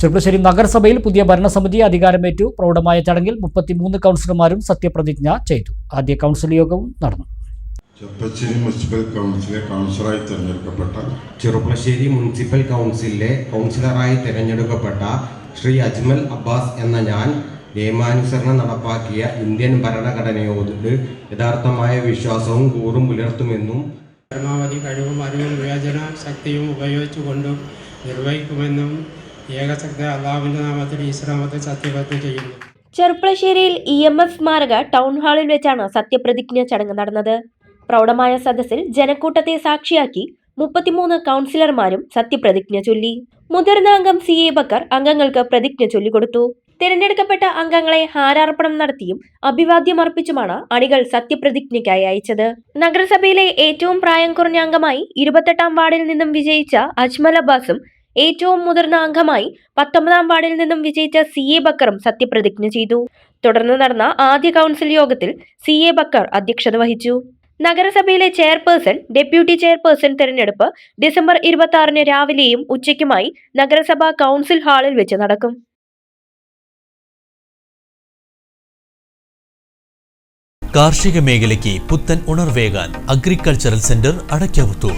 ചെറുപ്പശ്ശേരി നഗരസഭയിൽ പുതിയ ഭരണസമിതി അധികാരമേറ്റു. പ്രൗഢമായ ചടങ്ങിൽ മുപ്പത്തിമൂന്ന് കൗൺസിലർമാരും സത്യപ്രതിജ്ഞ ചെയ്തു. ആദ്യ കൗൺസിൽ യോഗവും നടന്നു. ചെറുപ്പശ്ശേരി മുനിസിപ്പൽ കൗൺസിലെ കൗൺസിലറായി തിരഞ്ഞെടുക്കപ്പെട്ട ചെറുപ്പശ്ശേരി മുനിസിപ്പൽ കൗൺസിലിലെ കൗൺസിലറായി തിരഞ്ഞെടുക്കപ്പെട്ട ശ്രീ അജ്മൽ അബ്ബാസ് എന്ന ഞാൻ നിയമാനുസരണം നടപ്പാക്കിയ ഇന്ത്യൻ ഭരണഘടനയോട് യഥാർത്ഥമായ വിശ്വാസവും കൂറും പുലർത്തുമെന്നും പരമാവധി കഴിവും അറിവും വിവേചന ശക്തിയും ഉപയോഗിച്ചുകൊണ്ടും നിർവഹിക്കുമെന്നും അള്ളാഹുവിന്റെ നാമത്തിൽ സത്യപ്രതിജ്ഞ ചെറുപ്പളശ്ശേരിയിൽ ഇ എം എഫ് സ്മാരക ടൗൺ ഹാളിൽ വെച്ചാണ് സത്യപ്രതിജ്ഞ ചടങ്ങ് നടന്നത്. പ്രൗഢമായ സദസ്സിൽ ജനക്കൂട്ടത്തെ സാക്ഷിയാക്കി മുപ്പത്തിമൂന്ന് കൗൺസിലർമാരും സത്യപ്രതിജ്ഞ ചൊല്ലി. മുതിർന്ന അംഗം സി എ ബക്കർ അംഗങ്ങൾക്ക് പ്രതിജ്ഞ ചൊല്ലിക്കൊടുത്തു തിരഞ്ഞെടുക്കപ്പെട്ട അംഗങ്ങളെ ഹാരാർപ്പണം നടത്തിയും അഭിവാദ്യം അർപ്പിച്ചുമാണ് അണികൾ സത്യപ്രതിജ്ഞയ്ക്കായി അയച്ചത്. നഗരസഭയിലെ ഏറ്റവും പ്രായം കുറഞ്ഞ അംഗമായി ഇരുപത്തെട്ടാം വാർഡിൽ നിന്നും വിജയിച്ച അജ്മൽ അബ്ബാസും ഏറ്റവും മുതിർന്ന അംഗമായി പത്തൊമ്പതാം വാർഡിൽ നിന്നും വിജയിച്ച സി എ ബക്കറും സത്യപ്രതിജ്ഞ ചെയ്തു. തുടർന്ന് നടന്ന ആദ്യ കൗൺസിൽ യോഗത്തിൽ സി എ ബക്കർ അധ്യക്ഷത വഹിച്ചു. നഗരസഭയിലെ ചെയർപേഴ്സൺ ഡെപ്യൂട്ടി ചെയർപേഴ്സൺ തെരഞ്ഞെടുപ്പ് ഡിസംബർ ഇരുപത്തി ആറിന് രാവിലെയും ഉച്ചയ്ക്കുമായി നഗരസഭാ കൗൺസിൽ ഹാളിൽ വെച്ച് നടക്കും. കാർഷിക മേഖലയ്ക്ക് പുത്തൻ ഉണർവേകാൻ അഗ്രികൾച്ചറൽ സെന്റർ അടയ്ക്കാവുത്തൂർ.